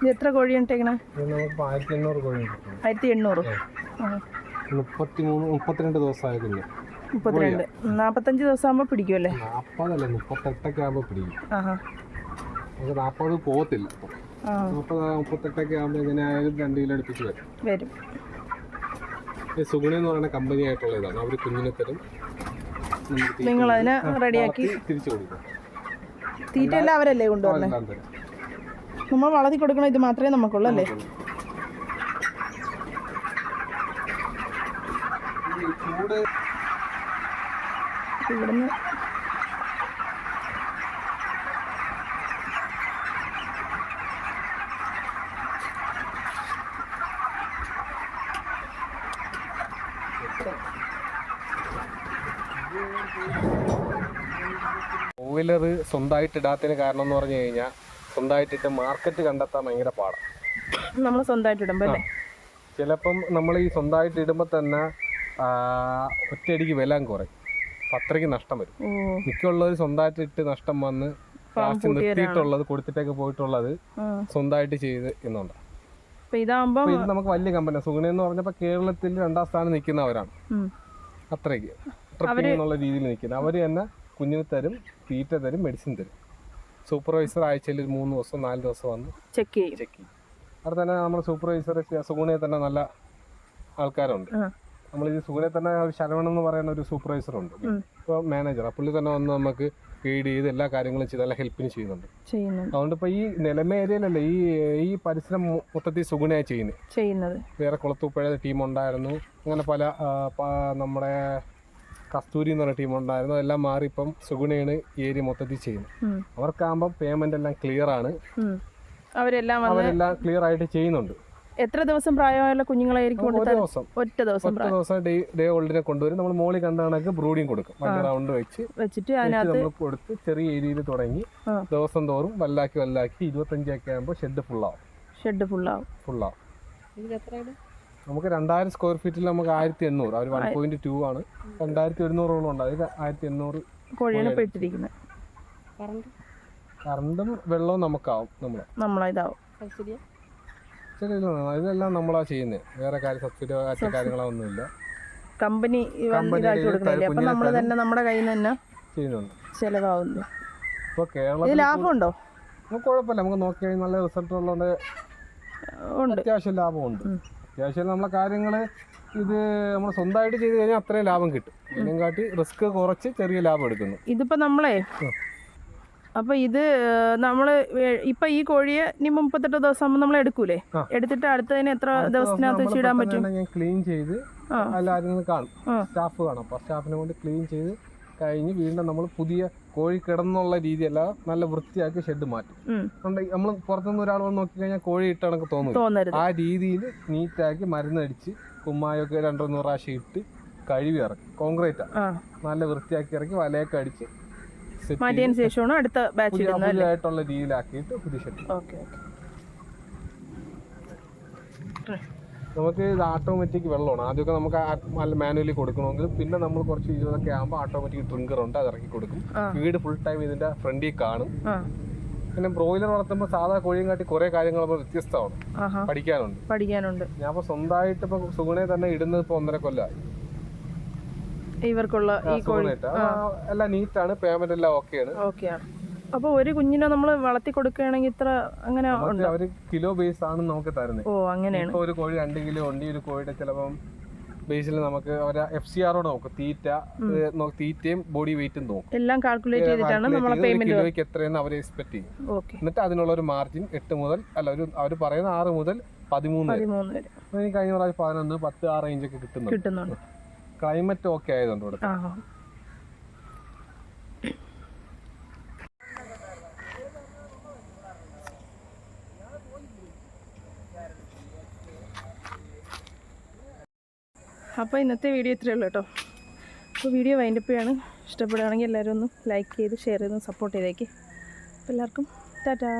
ഇത് എത്ര കോഴിയാണ് ഇട്ടേക്കണേ? ആയിരത്തി എണ്ണൂറ് കോഴി ആയിരത്തി മുപ്പത്തിരണ്ട് കുഞ്ഞ് മുപ്പത്തിരണ്ട്. നാൽപ്പത്തഞ്ച് ദിവസം ആകുമ്പോൾ പിടിക്കുമല്ലേ നാൽപ്പതല്ല മുപ്പത്തെട്ടൊക്കെ ആകുമ്പോൾ പിടിക്കും. നമുക്ക് നാൽപ്പത് പോകത്തില്ല. മുപ്പത് മുപ്പത്തെട്ടൊക്കെ ആകുമ്പോൾ എങ്ങനെയായാലും രണ്ട് കിലോ അടുപ്പിച്ച് വരും. വരും. സുഗുണ എന്ന് പറയുന്ന കമ്പനി ആയിട്ടുള്ള ഇതാണ്. അവർ കുഞ്ഞിനെ തരും. നിങ്ങൾ അതിനെ റെഡിയാക്കി. തിരിച്ചു കൊടുക്കും. തീറ്റ എല്ലാം അവരല്ലേ തരും. നമ്മൾ വളർത്തി കൊടുക്കണ ഇത് മാത്രമേ നമുക്കുള്ളൂ അല്ലേ? ഇവിടുന്ന് ഓയിലർ സ്വന്തമായിട്ട് ഇടാത്തതിന് കാരണം എന്ന് പറഞ്ഞു കഴിഞ്ഞാൽ സ്വന്തമായിട്ടിട്ട് മാർക്കറ്റ് കണ്ടെത്താൻ ഭയങ്കര പാടാണ് നമ്മൾ സ്വന്തമായിട്ട് ഇടുമ്പോൾ അല്ലേ ചിലപ്പം നമ്മൾ ഈ സ്വന്തമായിട്ട് ഇടുമ്പോൾ തന്നെ ഒറ്റയടിക്ക് വില കുറയും. അത്രയ്ക്ക് നഷ്ടം വരും. മിക്കുള്ളവർ സ്വന്തമായിട്ട് ഇട്ട് നഷ്ടം വന്ന് ലാസ്റ്റ് നിർത്തിയിട്ടുള്ളത് കൊടുത്തിട്ടൊക്കെ പോയിട്ടുള്ളത് സ്വന്തമായിട്ട് ചെയ്ത് എന്നുണ്ടാകും ഇത് നമുക്ക് വലിയ കമ്പനി സുഗുണ എന്ന് പറഞ്ഞപ്പോൾ കേരളത്തിൽ രണ്ടാം സ്ഥാനം നിൽക്കുന്നവരാണ്. അത്രയ്ക്ക്. ട്രിപ്പിംഗ് എന്നുള്ള രീതിയിൽ നിൽക്കുന്നത്. അവർ തന്നെ കുഞ്ഞിന് തരും തീറ്റ തരും മെഡിസിൻ തരും. സൂപ്പർവൈസർ ആഴ്ചയിൽ ഒരു മൂന്ന് ദിവസം നാല് ദിവസം വന്ന് ചെക്ക് ചെയ്യും. ചെക്ക് ചെയ്യും. അവിടെ തന്നെ നമ്മുടെ സൂപ്പർവൈസർ സുഗുണയെ തന്നെ നല്ല ആൾക്കാരുണ്ട്. നമ്മൾ ഈ സുഗുണയിൽ തന്നെ ഒരു ശരവൺ എന്ന് പറയുന്ന ഒരു സൂപ്പർവൈസർ ഉണ്ട്. ഇപ്പോൾ മാനേജർ ആ പുള്ളി തന്നെ വന്ന് നമുക്ക് ഗൈഡ് ചെയ്ത് എല്ലാ കാര്യങ്ങളും ചെയ്ത് നല്ല ഹെൽപ്പിന് ചെയ്യുന്നുണ്ട്. അതുകൊണ്ട് ഇപ്പോൾ ഈ നിലമ ഏരിയയിലല്ല ഈ ഈ പരിസരം മൊത്തത്തിൽ സുഗുണയാണ് ചെയ്യുന്നത്. വേറെ കുളത്തൂപ്പഴ ടീം ഉണ്ടായിരുന്നു. അങ്ങനെ പല നമ്മുടെ കസ്തൂരി എന്ന് പറഞ്ഞ ടീം ഉണ്ടായിരുന്നു അതെല്ലാം മാറി ഇപ്പം സുഗുണയാണ് ഈ ഏരിയ മൊത്തത്തിൽ ചെയ്യുന്നത് അവർക്കാകുമ്പോൾ അവർക്കാകുമ്പം പേയ്മെന്റ് എല്ലാം ക്ലിയർ ആണ്. അവരെല്ലാം അവരെല്ലാം ക്ലിയർ ആയിട്ട് ചെയ്യുന്നുണ്ട്. എത്ര ദിവസം പ്രായമായുള്ള കുഞ്ഞുങ്ങളായിരിക്കും ദിവസം. ഒറ്റ ദിവസം ഒറ്റ ദിവസം ഡേ ഡേ ഓൾഡിനെ കൊണ്ടുവരും. നമ്മൾ മോളി കണ്ട കണക്ക് ബ്രൂഡിങ് കൊടുക്കും. റൗണ്ട് വെച്ച് വെച്ചിട്ട് അതിനകത്ത് നമ്മൾ കൊടുത്ത് ചെറിയ ഏരിയയിൽ തുടങ്ങി ദിവസം തോറും വല്ലാക്കി വല്ലാക്കി ഇരുപത്തഞ്ചൊക്കെ ആകുമ്പോൾ ഷെഡ് ഫുള്ളാവും ഷെഡ് ഫുള്ളാവും ഫുള്ളാവും നമുക്ക് രണ്ടായിരം സ്ക്വയർ ഫീറ്റിൽ നമുക്ക് ആയിരത്തി എണ്ണൂറ് അവർ വൺ പോയിന്റ് ടു ആണ്. രണ്ടായിരത്തി ഒരുന്നൂറോളം ഉണ്ട്. അതായത് ആയിരത്തി എണ്ണൂറ് കോഴിയാണ് പെട്ടിരിക്കുന്നത് കറണ്ടും? വെള്ളവും നമുക്കാവും നമ്മൾ നമ്മളിതാവും ശരി ഇതെല്ലാം നമ്മളാ ചെയ്യുന്നത് വേറെ കാര്യം സബ്സിഡി മറ്റു കാര്യങ്ങളൊന്നുമില്ല. കമ്പനി കമ്പനി ഇതാക്കി കൊടുക്കുന്നില്ല അപ്പം നമ്മൾ തന്നെ നമ്മുടെ കയ്യിൽ നിന്ന് തന്നെ ചെയ്യുന്നുണ്ട്. ചിലവാകുന്നു ഇപ്പോൾ കേരളത്തിൽ ലാഭമുണ്ടോ? നമുക്ക് കുഴപ്പമില്ല. നമുക്ക് നോക്കി കഴിഞ്ഞാൽ നല്ല റിസൾട്ട് ഉള്ളതുകൊണ്ട് ഉണ്ട്. അത്യാവശ്യം ലാഭമുണ്ട്. അത്യാവശ്യം നമ്മളെ കാര്യങ്ങൾ ഇത് നമ്മൾ സ്വന്തമായിട്ട് ചെയ്ത് കഴിഞ്ഞാൽ അത്രയും ലാഭം കിട്ടും. ഇതിനും കാട്ടി റിസ്ക് കുറച്ച് ചെറിയ ലാഭം എടുക്കുന്നു. ഇതിപ്പോൾ നമ്മളെ? അപ്പൊ ഇത് നമ്മൾ ഇപ്പൊ ഈ കോഴിയെ ഇനി മുപ്പത്തെട്ട് ദിവസം ആകുമ്പോൾ നമ്മൾ എടുക്കൂലേ എടുത്തിട്ട് അടുത്തതിന് എത്ര ദിവസത്തിനകത്ത് വെച്ചിടാൻ പറ്റും? ഞാൻ ക്ലീൻ ചെയ്ത്. എല്ലാവരും കാണും. സ്റ്റാഫ് കാണും. അപ്പൊ സ്റ്റാഫിനെ കൊണ്ട് ക്ലീൻ ചെയ്ത് കഴിഞ്ഞ് വീണ്ടും നമ്മൾ പുതിയ കോഴി കിടന്നുള്ള രീതിയല്ല നല്ല വൃത്തിയാക്കി ഷെഡ് മാറ്റും. നമ്മൾ പുറത്തുനിന്ന് ഒരാൾ വന്ന് നോക്കി കഴിഞ്ഞാൽ കോഴി ഇട്ട കണക്ക് തോന്നും ആ രീതിയിൽ നീറ്റാക്കി മരുന്നടിച്ച് കുമ്മായൊക്കെ രണ്ടോ മൂന്ന് പ്രാവശ്യം ഇട്ട് കഴുകി ഇറക്കി. കോൺക്രീറ്റ്. നല്ല വൃത്തിയാക്കി ഇറക്കി വലയൊക്കെ അടിച്ച് മാറ്റിയതിന് ശേഷമാണ് അടുത്ത ബാച്ച് പുതിയതായിട്ടുള്ള രീതിയിലാക്കിയിട്ട് പുതിയ ഷെഡ് ഓക്കെ ഓക്കെ. നമുക്ക് ഇത് ഓട്ടോമാറ്റിക് വെള്ളമാണ്. ആദ്യമൊക്കെ നമുക്ക് മാനുവലി കൊടുക്കണമെങ്കിൽ പിന്നെ നമ്മൾ കുറച്ച് ഇരുപതൊക്കെ ആകുമ്പോൾ ഓട്ടോമാറ്റിക് ട്രിങ്കർ ഉണ്ട് അത് ഇറക്കി കൊടുക്കും. ഫീഡ് വീട് ഫുൾ ടൈം ഇതിന്റെ ഫ്രണ്ടിൽ കാണും. പിന്നെ ബ്രോയിലർ വളർത്തുമ്പോൾ സാധാ കോഴിയും കാട്ടി കുറെ കാര്യങ്ങൾ ഇപ്പോൾ വ്യത്യസ്തമാണ്. പഠിക്കാനുണ്ട്. പഠിക്കാനുണ്ട്. ഞാൻ ഇപ്പൊ സ്വന്തമായിട്ട് ഇപ്പൊ സുഗുണെ തന്നെ ഇടുന്നത് ഇപ്പൊ ഒന്നര കൊല്ലമായി ഇവർക്കുള്ള ഈ കോഴി. സുഗുണയിട്ട് എല്ലാം നീറ്റാണ് പേയ്മെന്റ് എല്ലാം ഓക്കെയാണ് ഓക്കെയാണ് അപ്പോൾ ഒരു കുഞ്ഞിനെ നമ്മൾ വളർത്തി കൊടുക്കുകയാണെങ്കിൽ ഇത്ര അങ്ങനെ അവർ കിലോ ബേസ് ആണ് നമുക്ക് തരുന്നത് ഓ അങ്ങനെയാണ്. ഒരു കോഴി രണ്ട് കിലോ ഉണ്ട് ഒരു കോഴിയുടെ ചിലപ്പം ബേസിൽ നമുക്ക് അവരെ എഫ് സി ആർ നോക്കും. തീറ്റ തീറ്റയും ബോഡി വെയിറ്റും നോക്കും. എല്ലാം കാൽക്കുലേറ്റ് ചെയ്തിട്ടാണ് നമ്മൾ പേയ്മെന്റ് കിലോയ്ക്ക് എത്രയെന്ന് അവർ എക്സ്പെക്ട് ചെയ്യും. എന്നിട്ട് അതിനുള്ള ഒരു മാർജിൻ എട്ട് മുതൽ അല്ല ഒരു അവർ പറയുന്ന ആറ് മുതൽ പതിമൂന്ന് വരെ. കഴിഞ്ഞ പ്രാവശ്യം പതിനൊന്ന് പത്ത് ആ റേഞ്ചൊക്കെ കിട്ടുന്നുണ്ട്. കിട്ടുന്നുണ്ട്. ക്ലൈമറ്റ് ഓക്കെ ആയതുകൊണ്ട് ഇവിടെ. അപ്പോൾ ഇന്നത്തെ വീഡിയോ ഇത്രയേ ഉള്ളൂ കേട്ടോ. അപ്പോൾ വീഡിയോ വൈൻഡപ്പ് ചെയ്യാണ്. ഇഷ്ടപ്പെടുകയാണെങ്കിൽ എല്ലാവരും ഒന്ന് ലൈക്ക് ചെയ്ത് ഷെയർ ചെയ്ത് സപ്പോർട്ട് ചെയ്തേക്ക്. അപ്പോൾ എല്ലാവർക്കും ടാറ്റാ.